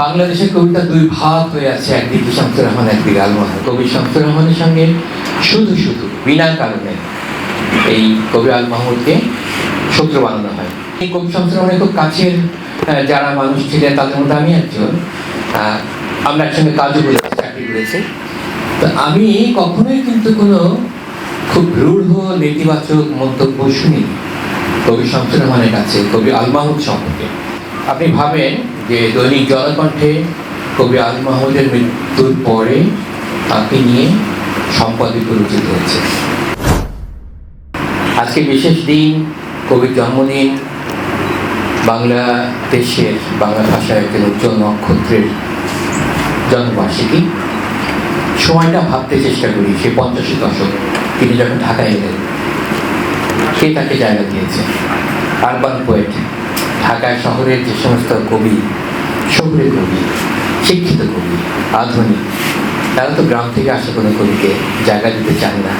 বাংলাদেশের কবিতা দুই ভাগ হয়ে আছে একদিকে শামসুর রহমান একদিকে আলমোহর কবি শামসুর রহমানের সঙ্গে শুধু শুধু, বিনা কারণে এই কবি আল মাহমুদকে শত্রু বানানো হয়। এই কবি শামসুর রহমানের খুব কাছের যারা মানুষ ছিলেন, তাদের মধ্যে আমি একজন। আমরা একসঙ্গে কাজও করেছি, চাকরি করেছি। তো আমি কখনোই কিন্তু কোনো খুব রূঢ়, নেতিবাচক মন্তব্য শুনি কবি শামসুর রহমানের কাছে, কবি আল মাহমুদ সম্পর্কে। আপনি ভাবেন যে দৈনিক জনকণ্ঠে কবি আল মাহমুদের মৃত্যুর পরে তাকে নিয়ে সম্পাদিত রচিত হয়েছে। আজকে বিশেষ দিন কবির জন্মদিন। বাংলাদেশের বাংলা ভাষার একজন উজ্জ্বল নক্ষত্রের জন্মবার্ষিকী। সময়টা ভাবতে চেষ্টা করি, সে পঞ্চাশের দশক, তিনি যখন ঢাকায় এলেন, কে তাকে জায়গা দিয়েছে? আরবান পোয়েট ঢাকায় শহরের যে সমস্ত কবি শহুরে কবি, শিক্ষিত কবি, আধুনিক, তারা তো গ্রাম থেকে আসা কোনো কবিকে জায়গা দিতে চান না।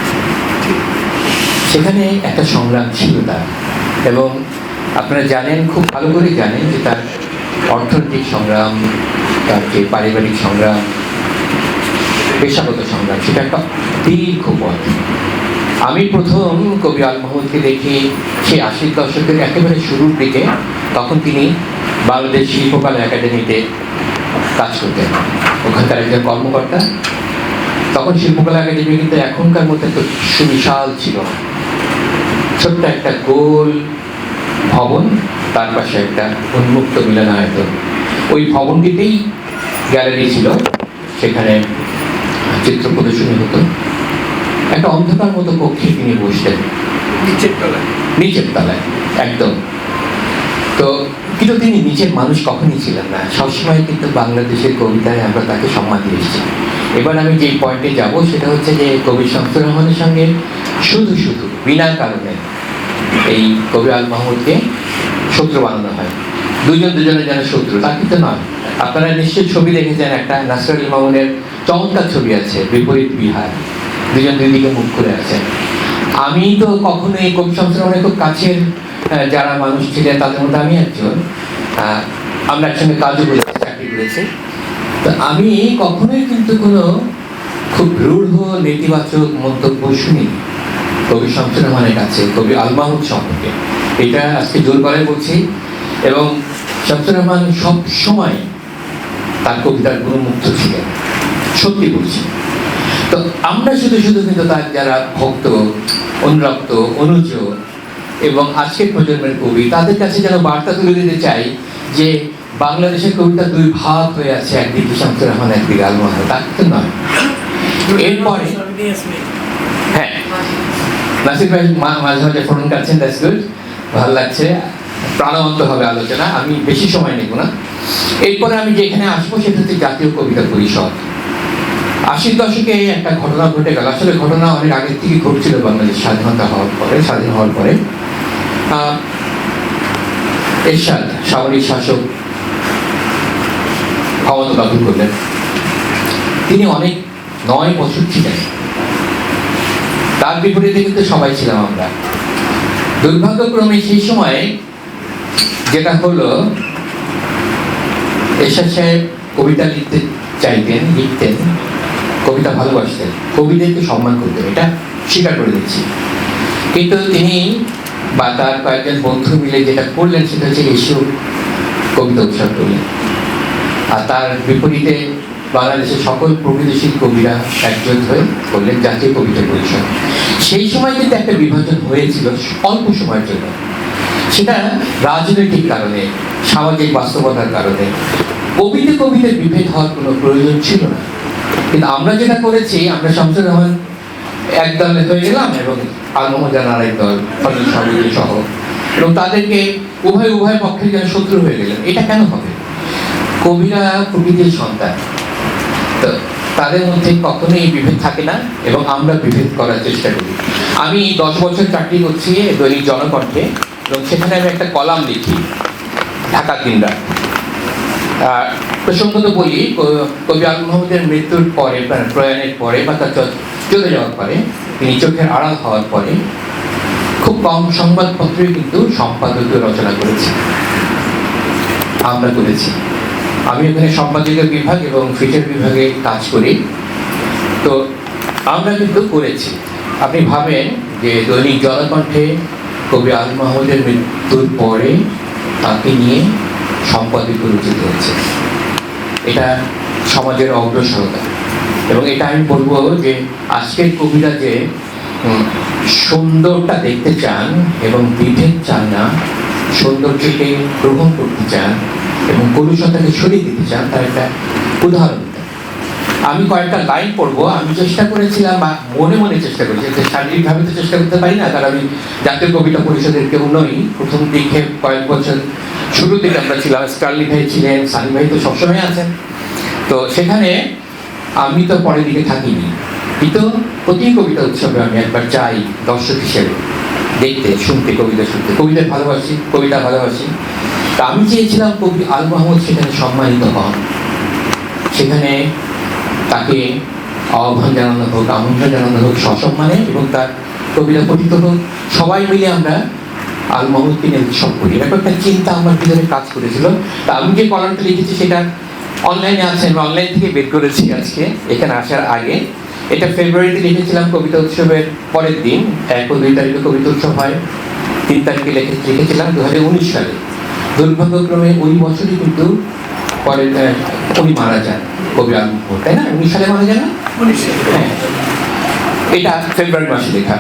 সেখানে একটা সংগ্রাম ছিল তার এবং আপনারা জানেন, খুব ভালো করে জানেন যে তার অর্থনৈতিক সংগ্রাম, তার যে পারিবারিক সংগ্রাম, পেশাগত সংগ্রাম, সেটা একটা দীর্ঘ পথ। আমি প্রথম কবি আল মাহমুদকে দেখি সেই আশির দশকের একেবারে শুরুর দিকে তখন তিনি বাংলাদেশ শিল্পকলা একাডেমিতে কাজ করতেন। ওখানকার একজন কর্মকর্তা। তখন শিল্পকলা একাডেমি কিন্তু এখনকার মধ্যে তো সুবিশাল ছিল। ছোট্ট একটা গোল ভবন তার পাশে একটা উন্মুক্ত মিলনায়তন। ওই ভবনটিতেই গ্যালারি ছিল। সেখানে চিত্র প্রদর্শনী হতো। একটা অন্ধকার মতো কক্ষে তিনি বসতেন। নিচের তলায়। নিচের তলায় একদম। তো কিন্তু তিনি নিচের মানুষ কখনই ছিলেন না। সবসময় কিন্তু বাংলাদেশের কবিতায় আমরা তাকে সম্মান দিয়েছি এবার আমি যে পয়েন্টে যাব, সেটা হচ্ছে যে কবি শামসুর রহমানের সঙ্গে শুধু শুধু, বিনা কারণে এই কবি আল মাহমুদকে শত্রু বানানো হয়। দুজন দুজনের যেন শত্রু তা কিন্তু নয়। আপনারা নিশ্চয়ই ছবি দেখেছেন, একটা নাসরুল মামুনের চমৎকার ছবি আছে, বিপরীত বিহার। দুজন দুই দিকে মুখ করে আছেন। আমি তো কখনো এই কবি শামসুর রহমানের খুব কাছের যারা মানুষ ছিলেন, তাদের মধ্যে আমি একজন। আমরা একসঙ্গে কাজও করেছি, চাকরি করেছি। তো আমি কখনোই কিন্তু কোনো খুব রূঢ়, নেতিবাচক মন্তব্য শুনি কবি শামসুর রহমানের কাছে, কবি আল মাহমুদ সম্পর্কে। এটা আজকে জোর করে বলছি। এবং শামসুর রহমান সব সময় তার কবিতার গুণমুগ্ধ ছিলেন। সত্যি বলছি। আমরা শুধু শুধু কিন্তু তার যারা ভক্ত, অনুরক্ত, অনুজ এবং আজকের প্রজন্মের কবি, তাদের কাছে যেন বার্তা তুলে দিতে চাই যে বাংলাদেশের কবিতা দুই ভাগ হয়ে আছে একদিকে শামসুর রহমান একদিকে আলমোহর তা কিন্তু নয়। এরপরে হ্যাঁ। নাসির ভাই মাঝে মাঝে ফোন কাটছেন দ্যাটস গুড। ভালো লাগছে। প্রাণবন্ত হবে আলোচনা। আমি বেশি সময় নেব না। এরপরে আমি যেখানে আসব, সেটা হচ্ছে জাতীয় কবিতা পরিষদ। আশির দশকে একটা ঘটনা ঘটে গেল। আসলে ঘটনা অনেক আগের থেকে ঘটছিল বাংলাদেশ স্বাধীনতা হওয়ার পরে, স্বাধীন হওয়ার পরে। এরশাদ, সামরিক শাসক ক্ষমতা দখল করলেন। তিনি অনেক, নয় বছর ছিলেন। তার বিপরীতে কিন্তু সবাই ছিলাম আমরা। দুর্ভাগ্যক্রমে সেই সময় যেটা হলো, এরশাদ সাহেব কবিতা লিখতে চাইতেন, লিখতেন। কবিতা ভালোবাসতেন। কবিদেরকে সম্মান করতেন। এটা স্বীকার করে দিচ্ছি। কিন্তু তিনি বা তার কয়েকজন বন্ধু মিলে যেটা করলেন, সেটা হচ্ছে এসব কবিতা উৎসব করলেন। আর তার বিপরীতে বাংলাদেশের সকল প্রগতিশীল কবিরা একজন হয়ে করলেন জাতীয় কবিতা পরিষদ। সেই সময় কিন্তু একটা বিভাজন হয়েছিল অল্প সময়ের জন্য। সেটা রাজনৈতিক কারণে, সামাজিক বাস্তবতার কারণে। কবিতে কবিতে বিভেদ হওয়ার কোনো প্রয়োজন ছিল না। কিন্তু আমরা যেটা করেছি আমরা শামসুর রহমান এক দলে হয়ে গেলাম এবং আলমোজান আরেক দল ফজল সাহুদ্দিন সহ। এবং তাদেরকে উভয় উভয় পক্ষের যেন শত্রু হয়ে গেলেন। এটা কেন হবে? কবিরা প্রকৃতির সন্তান। তো তাদের মধ্যে কখনোই বিভেদ থাকে না এবং আমরা বিভেদ করার চেষ্টা করি। আমি দশ বছর চাকরি করছি দৈনিক জনকণ্ঠে এবং সেখানে আমি একটা কলাম লিখি ঢাকা দিনরাত। আহ, প্রসঙ্গত বলি কবি আল মাহমুদের মৃত্যুর পরে প্রয়াণের পরে বা তার চলে যাওয়ার পরে, তিনি চোখের আড়াল হওয়ার পরে খুব কম সংবাদপত্রে কিন্তু সম্পাদকীয় রচনা করেছি। আমরা করেছি। আমি ওখানে সম্পাদকীয় বিভাগ এবং ফিচার বিভাগে কাজ করি। তো আমরা কিন্তু করেছি। আপনি ভাবেন যে দৈনিক জনকণ্ঠে কবি আল মাহমুদের মৃত্যুর পরে তাকে নিয়ে সম্পাদকীয় রচিত হয়েছে। এটা সমাজের অগ্রসরতা এবং এটা আমি বলব যে আজকের কবিরা যে সুন্দরটা দেখতে চান এবং বিভেদ চান না, সৌন্দর্যকে গ্রহণ করতে চান এবং কলুষতাকে সরিয়ে দিতে চান, তার একটা উদাহরণ। আমি কয়েকটা লাইন পড়ব, আমি চেষ্টা করেছিলাম বা মনে মনে চেষ্টা করেছি শারীরিকভাবে তো চেষ্টা করতে পারি না, কারণ আমি জাতীয় কবিতা পরিষদের কেউ নই প্রথম দিকে কয়েক বছর শুরু থেকে আমরা ছিলাম স্টার্লি ভাই ছিলেন, সানি ভাই তো সবসময় আছেন। তো সেখানে আমি তো পরের দিকে থাকিনি। কিন্তু প্রতি কবিতা উৎসবে আমি একবার যাই দর্শক হিসেবে, দেখতে, শুনতে, কবিতা শুনতে। কবিতা ভালোবাসি কবিতা ভালোবাসি। তা আমি চেয়েছিলাম কবি আল মাহমুদ সেখানে সম্মানিত হন। সেখানে তাকে আহ্বান জানানো হোক, আমন্ত্রণ জানানো হোক, সসম্মানে এবং তার কবিতা পঠিত হোক। সবাই মিলে আমরা আল মাহমুদকে নিয়ে উৎসব করি এরকম একটা চিন্তা আমার ভিতরে কাজ করেছিল। তা আমি যে কলামটা লিখেছি সেটা অনলাইনে আছে আমি অনলাইন থেকে বের করেছি আজকে এখানে আসার আগে। এটা ফেব্রুয়ারিতে লিখেছিলাম কবিতা উৎসবের পরের দিন। এক ও দুই তারিখে কবিতা উৎসব হয়। তিন তারিখে লিখে লিখেছিলাম দু হাজার উনিশ সালে। দুর্ভাগ্যক্রমে ওই বছরই কিন্তু পরে উনি মারা যান কবি আল মাহমুদ তাই না? উনিশ সালে মারা যান না? হ্যাঁ। এটা ফেব্রুয়ারি মাসে লেখা।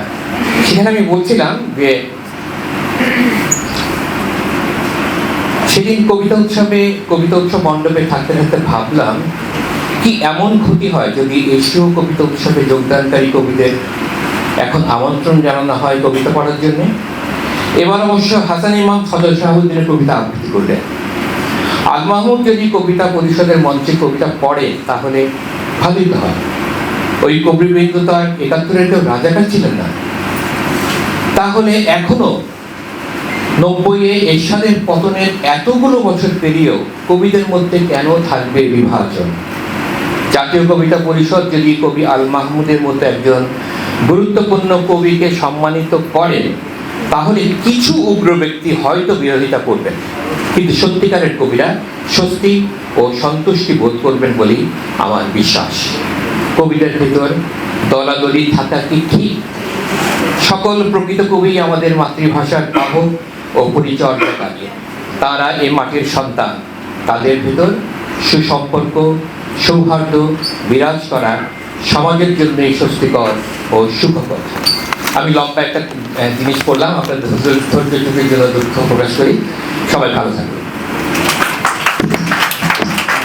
সেখানে আমি বলছিলাম যে সেদিন কবিতা উৎসবে, কবিতা উৎসব মণ্ডপে থাকতে থাকতে ভাবলাম, কি এমন ক্ষতি হয় যদি এশীয় কবিতা উৎসবে যোগদানকারী কবিদের এখন আমন্ত্রণ জানানো হয় কবিতা পড়ার এবার অবশ্য হাসান ইমাম ফজল কবিতা আবৃত্তি করলেন। মাহমুদ যদি কবিতা পরিষদের মঞ্চে কবিতা পড়ে, তাহলে ভালোই হয়। ওই কবিবৃন্দ তো আর একাত্তরের কেউ রাজাকার ছিলেন না। তাহলে এখনও নব্বইয়ে এরশাদের পতনের এতগুলো বছর পেরিয়েও কবিদের মধ্যে কেন থাকবে বিভাজন? জাতীয় কবিতা পরিষদ যদি কবি আল মাহমুদের মতো একজন গুরুত্বপূর্ণ কবিকে সম্মানিত করে তাহলে কিছু উগ্র ব্যক্তি হয়তো বিরোধিতা করবেন। কিন্তু সত্যিকারের কবিরা স্বস্তি ও সন্তুষ্টি বোধ করবেন বলেই আমার বিশ্বাস। কবিদের ভেতর দলাদলি থাকা কি ঠিক? সকল প্রকৃত কবি আমাদের মাতৃভাষার বাহক। ও পরিচর্যাকারী তারা এ মাটির সন্তান। তাদের ভিতর সুসম্পর্ক, সৌহার্দ্য বিরাজ করা সমাজের জন্য স্বস্তিকর ও সুখকর। আমি লম্বা একটা জিনিস পড়লাম। আপনাদের ধৈর্য জন্য দুঃখ প্রকাশ করি। সবাই ভালো থাকবে